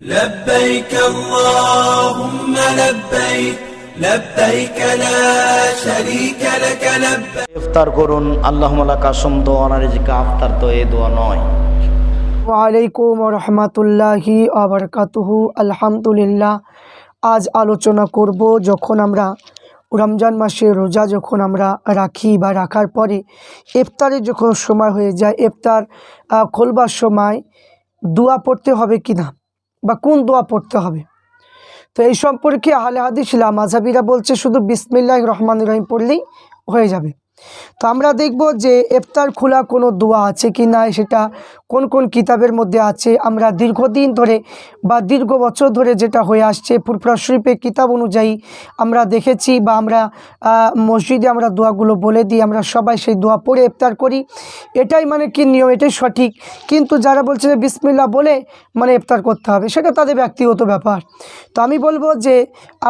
لبيك اللهم لبيك لبيك لا شريك لك لبيك ইফতার করুন আল্লাহ কাসম দোয়া রিজিকা আফতার তো এই দোয়া নয় ওয়ালাইকুম রহমতুল্লাহি আবরকাতুহু আলহামদুলিল্লাহ আজ আলোচনা করব যখন আমরা রমজান মাসে রোজা যখন আমরা রাখি বা রাখার পরে ইফতারের যখন সময় হয়ে যায় ইফতার আহ, খোলবার সময় দোয়া পড়তে হবে কি না বা কোন দোয়া পড়তে হবে? তো এই সম্পর্কে আহলে হাদিস মাঝাবিরা বলছে শুধু বিসমিল্লাহ রহমান রহিম পড়লেই হয়ে যাবে। তো আমরা দেখব যে ইফতার খোলা কোনো দোয়া আছে কি না সেটা কোন কোন কিতাবের মধ্যে আছে। আমরা দীর্ঘদিন ধরে বা দীর্ঘ বছর ধরে যেটা হয়ে আসছে, ফুরফুরা শরীফের কিতাব অনুযায়ী আমরা দেখেছি বা আমরা মসজিদে আমরা দোয়াগুলো বলে দিই, আমরা সবাই সেই দোয়া পড়ে ইফতার করি। এটাই মানে কি নিয়ম, এটাই সঠিক। কিন্তু যারা বলছে যে বিসমিল্লা বলে মানে ইফতার করতে হবে, সেটা তাদের ব্যক্তিগত ব্যাপার। তো আমি বলব যে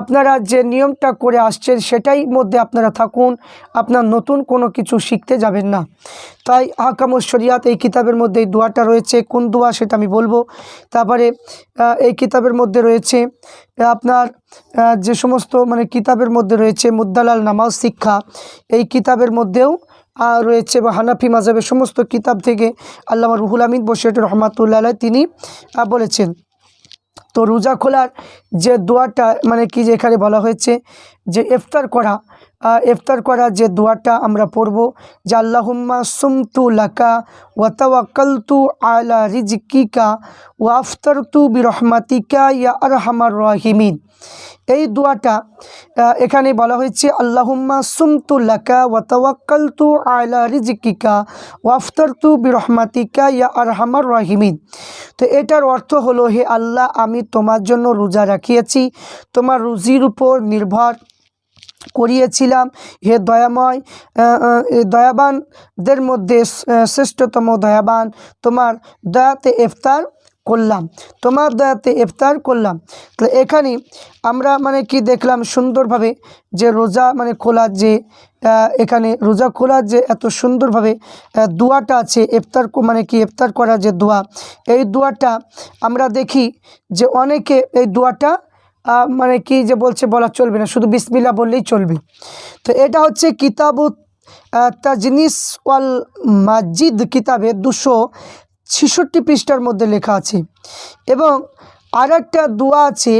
আপনারা যে নিয়মটা করে আসছেন, সেটাই মধ্যে আপনারা থাকুন। আপনার নতুন কোনো কিছু শিখতে যাবেন না। তাই হাকামুল শরিয়াত এই কিতাবের মধ্যে এই দোয়াটা রয়েছে। কোন দোয়া সেটা আমি বলব। তারপরে এই কিতাবের মধ্যে রয়েছে আপনার যে সমস্ত মানে কিতাবের মধ্যে রয়েছে মুদ্দালাল নামাজ শিক্ষা, এই কিতাবের মধ্যেও রয়েছে বা হানাফি মাজাবের সমস্ত কিতাব থেকে আল্লামা রুহুল আমিন বসির রহমাতুল্লাহ তিনি বলেছেন। তো রোজা খোলার যে দোয়াটা মানে কি যে এখানে বলা হয়েছে, যে ইফতার করা ইফতার করার যে দোয়াটা আমরা পড়ব, যে আল্লাহুম্মা সুমতু লাকা ওয়াতাওয়াক্কালতু আলা রিজকিকা ওয়াফতারতু বিরহমাতিকা ইয়া আরহামার রাহিমিন। এই দোয়াটা এখানে বলা হয়েছে, আল্লাহুম্মা সুমতু লাকা ওয়াতাওয়াক্কালতু আলা রিজকিকা ওয়াফতারতু বিরহমাতিকা ইয়া আরহামার রাহিমিন। তো এটার অর্থ হলো, হে আল্লাহ, আমি তোমার জন্য রোজা রাখিয়েছি। তোমার রুজির উপর নির্ভর করিয়েছিলাম। হে দয়াময় দয়াবানদের মধ্যে শ্রেষ্ঠতম দয়াবান তোমার দয়াতে ইফতার করলাম। তোমার দয়াতে ইফতার করলাম। তো এখানে আমরা মানে কি দেখলাম সুন্দরভাবে যে রোজা মানে খোলার যে এখানে রোজা খোলার যে এত সুন্দরভাবে দোয়াটা আছে, ইফতার মানে কি ইফতার করার যে দোয়া। এই দোয়াটা আমরা দেখি যে অনেকে এই দোয়াটা মানে কি যে বলছে, বলা চলবে না, শুধু বিসমিল্লা বললেই চলবে। তো এটা হচ্ছে কিতাবু তাজনিস ওয়াল মাজিদ কিতাবে দুশো ছেষট্টি পৃষ্ঠার মধ্যে লেখা আছে। এবং আর একটা দোয়া আছে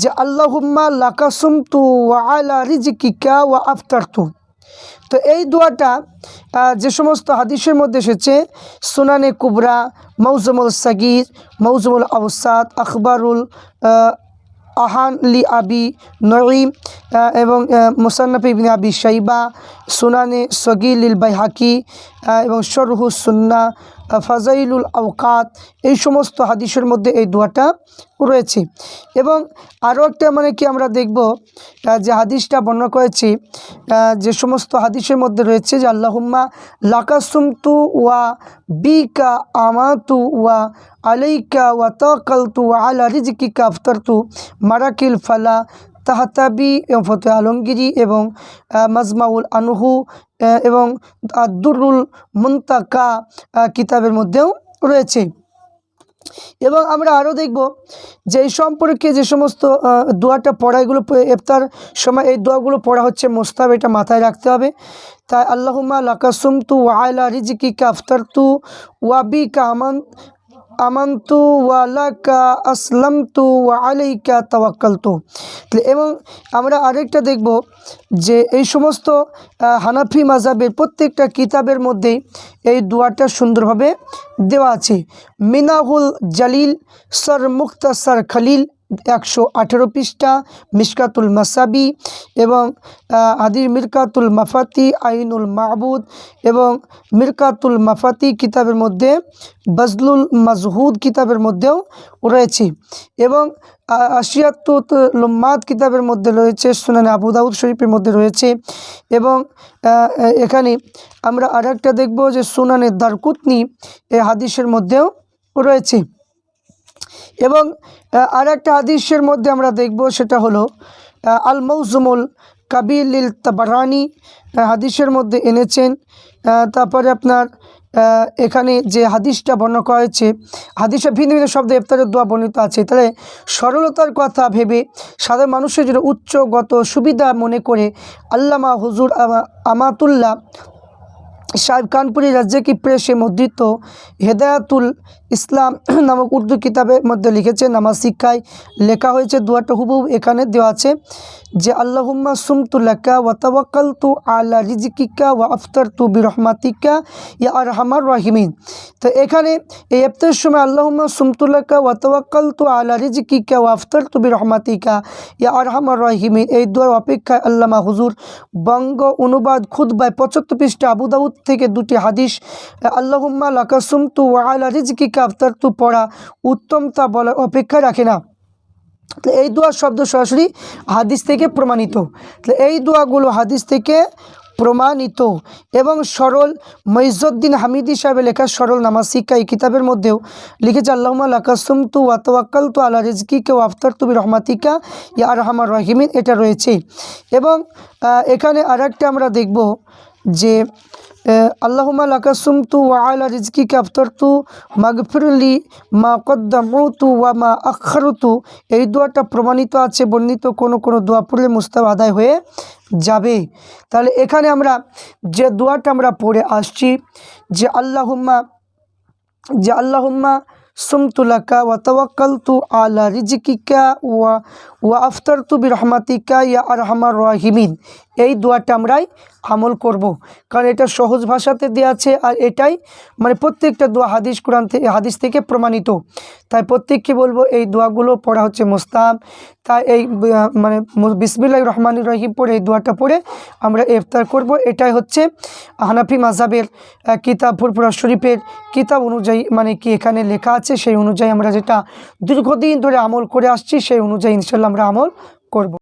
যে, আল্লাহুম্মা লাকাসুম তু আলা রিজিকিকা ওয়া আফতার তু তো এই দোয়াটা যে সমস্ত হাদিসের মধ্যে এসেছে, সুনানে কুবরা, মৌজুমুল সাগির, মৌজুমুল আবসাদ আখবারুল আহান লি আবি নঈম এবং মুসান্নফ বিন আবি শাইবা সুনানে সগিল বাইহাকি আহ, এবং শরহু সুন্না ফাজাইলুল আওকাত, এই সমস্ত হাদিসের মধ্যে এই দোয়াটা রয়েছে। এবং আরও একটা মানে কি আমরা দেখব যে হাদিসটা বর্ণনা করেছি যে সমস্ত হাদিসের মধ্যে রয়েছে যে আল্লাহুম্মা লাকাসুমতু ওয়া বিকা আমাতু ওয়া আলাইকা ওয়া তাকালতু ওয়া আলা রিজকিকা আফতারতু মারাকিল ফালা তাহাতাবি এবং ফতে আলমগিরি এবং মাজমাউল আনহু এবং আদুরুল মুন্তাকা কিতাবের মধ্যেও রয়েছে। এবং আমরা আরও দেখব যে এই সম্পর্কে যে সমস্ত দোয়াটা পড়া, এগুলো ইফতার সময় এই দোয়াগুলো পড়া হচ্ছে মোস্তাব, এটা মাথায় রাখতে হবে। তাই আল্লাহুম্মা লাকাসুম তু ওয়াইলা রিজিকি কাফতার তু ওয়াবি কা আমান আমান্তু ওয়ালাকা আসলাম তু ওয়া আলাইকা তাওয়াক্কাল তু এবং আমরা আরেকটা দেখব যে এই সমস্ত হানাফি মাজাবের প্রত্যেকটা কিতাবের মধ্যেই এই দোয়াটা সুন্দরভাবে দেওয়া আছে। মিনাহুল জালিল, সর মুক্তাসর খলিল একশো আঠেরো পৃষ্ঠা মিসকাতুল মাসাবি এবং আদির মিরকাতুল মাফাতি, আইনুল মাহবুদ এবং মিরকাতুল মাফাতি কিতাবের মধ্যে, বজলুল মাজহুদ কিতাবের মধ্যেও রয়েছে এবং লুম্মাদ কিতাবের মধ্যে রয়েছে, সুনানে আবু দাউদ শরীফের মধ্যে রয়েছে এবং এখানে আমরা আর একটা দেখব যে সুনানের দারকুতনি এ হাদিসের মধ্যেও রয়েছে। এবং আর একটা হাদিসের মধ্যে আমরা দেখব, সেটা হলো আল মৌজুমুল কাবিল তাবারানি হাদিসের মধ্যে এনেছেন। তারপরে আপনার এখানে যে হাদিসটা বর্ণনা করা হয়েছে হাদিসে ভিন্ন ভিন্ন শব্দে ইফতারের দোয়া বর্ণিত আছে। তাহলে সরলতার কথা ভেবে সাধারণ মানুষের জন্য উচ্চগত সুবিধা মনে করে আল্লামা হুজুর আমা- আমাতুল্লাহ সাহেব কানপুরি রাজ্যে প্রেসে মুদ্রিত? হেদায়াতুল ইসলাম নামক উর্দু কিতাবের মধ্যে লিখেছে, নামাজ শিক্ষায় লেখা হয়েছে দুয়াটা হুবহু এখানে দেওয়া আছে যে, আল্লাহুম্মা সুমতুল্লাকা ওয়া তাওয়াক্কালতু আলা রিজকিকা ওয়া আফতার আফতারতু বিরহমাতিকা ইয়া আরহামার রাহিমিন। তো এখানে এই ইফতারের সময় আল্লাহুম্মা সুমতুল্লাকা ওয়া তাওয়াক্কালতু আলা রিজকিকা ওয়া আফতার আফতারতু বিরহমাতিকা ইয়া আরহামার রাহিমিন। এই দোয়ার অপেক্ষায় আল্লামা হুজুর বঙ্গ অনুবাদ খুতবায় পঁচাত্তর পৃষ্ঠা আবু দাউদ থেকে দুটি হাদিস, আল্লাহুম্মা লাকা তু ওয়া আলা রিজকিকা আফতারতু পড়া উত্তম তা বলার অপেক্ষা রাখে না। তো এই দোয়া শব্দ সরাসরি হাদিস থেকে প্রমাণিত। তো এই দোয়াগুলো হাদিস থেকে প্রমাণিত এবং সরল মঈজুদ্দিন হামিদি সাহেবের লেখা সরল নামাজ শিক্ষা এই কিতাবের মধ্যেও লিখেছে আল্লাহমা লাকাসুম তু ওয়াতওয়াক্কাল তু আলা রিজকিকে ওয়াফতার তুবি রহমাতিকা ইয়া আর রহমান রহিমিন এটা রয়েছে। এবং এখানে আরেকটা আমরা দেখব যে আল্লাহুমা লাকাসুম তু আলা রিজকিকে আফতার তু মাগফিরলি মা কদ্দামতু ওয়া মা আখারতু এই দোয়াটা প্রমাণিত আছে, বর্ণিত কোনো কোনো দোয়া পড়লে মুস্তাব আদায় হয়ে যাবে। তাহলে এখানে আমরা যে দোয়াটা আমরা পড়ে আসছি, যে আল্লাহুম্মা যে আল্লাহুম্মা সুমতুলাকা ওয়া তাওয়াক্কালতু আলা রিজকিকা ওয়া ওয়া আফতারতু বিরহমাতিকা ইয়া আরহামার রাহিমিন। এই দোয়াটা আমরাই আমল করব। কারণ এটা সহজ ভাষাতে দেওয়া আছে আর এটাই মানে প্রত্যেকটা দোয়া হাদিস কোরআন থেকে, হাদিস থেকে প্রমাণিত। তাই প্রত্যেককে বলব এই দোয়াগুলো পড়া হচ্ছে মোস্তাম তাই এই মানে বিসমিল্লাহ রহমান রহিম পড়ে এই দোয়াটা পড়ে আমরা ইফতার করব। এটাই হচ্ছে হানাফি মাজাবের কিতাব ফুরপুরা শরীফের কিতাব অনুযায়ী মানে কি এখানে লেখা আছে, সেই অনুযায়ী আমরা যেটা দীর্ঘদিন ধরে আমল করে আসছি, সেই অনুযায়ী ইনশাল্লাহ আমরা আমল করব।